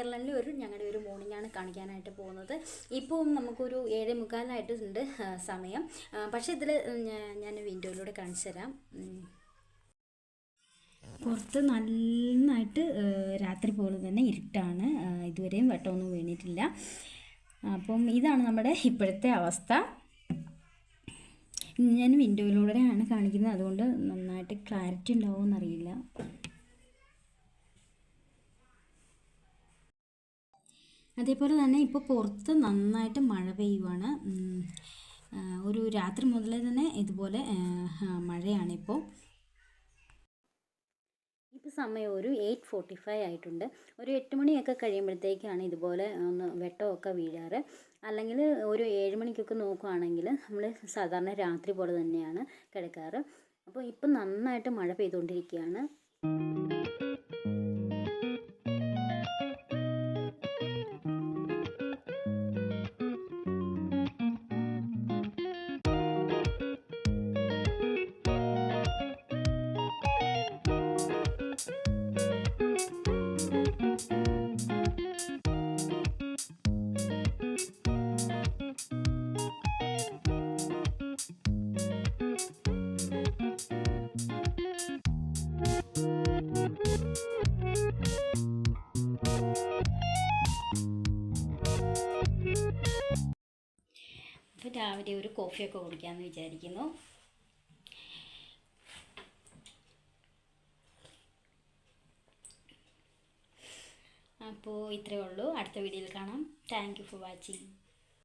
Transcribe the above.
വണ്ടർലാൻഡിൽ ഒരു ഞങ്ങളുടെ ഒരു മോർണിംഗ് ആണ് കാണിക്കാനായിട്ട് പോകുന്നത്. ഇപ്പോൾ നമുക്കൊരു ഏഴേ മുക്കാലായിട്ടുണ്ട് ഉണ്ട് സമയം. പക്ഷേ ഇതിൽ ഞാൻ വിൻഡോയിലൂടെ കാണിച്ചു തരാം. പുറത്ത് നന്നായിട്ട് രാത്രി പോലെ തന്നെ ഇരുട്ടാണ്. ഇതുവരെയും വെട്ടമൊന്നും വീണിട്ടില്ല. അപ്പം ഇതാണ് നമ്മുടെ ഇപ്പോഴത്തെ അവസ്ഥ. ഞാൻ വിൻഡോയിലൂടെയാണ് കാണിക്കുന്നത്. അതുകൊണ്ട് നന്നായിട്ട് ക്ലാരിറ്റി ഉണ്ടാവുമെന്ന് അതേപോലെ തന്നെ ഇപ്പോൾ പുറത്ത് നന്നായിട്ട് മഴ പെയ്യുവാണ്. ഒരു രാത്രി മുതലേ തന്നെ ഇതുപോലെ മഴയാണിപ്പോൾ ഇപ്പോൾ സമയം ഒരു എയ്റ്റ് ഫോർട്ടി ഫൈവ് ആയിട്ടുണ്ട്. ഒരു എട്ട് മണിയൊക്കെ കഴിയുമ്പോഴത്തേക്കാണ് ഇതുപോലെ ഒന്ന് വെട്ടമൊക്കെ വീഴാറ്. അല്ലെങ്കിൽ ഒരു ഏഴ് മണിക്കൊക്കെ നോക്കുകയാണെങ്കിൽ നമ്മൾ സാധാരണ രാത്രി പോലെ തന്നെയാണ് കിടക്കാറ്. അപ്പോൾ ഇപ്പം നന്നായിട്ട് മഴ പെയ്തുകൊണ്ടിരിക്കുകയാണ്. അപ്പോൾ രാവിലെ ഒരു കോഫിയൊക്കെ കുടിക്കാമെന്ന് വിചാരിക്കുന്നു. അപ്പോൾ ഇത്രയേ ഉള്ളൂ. അടുത്ത വീഡിയോയിൽ കാണാം. Thank you for watching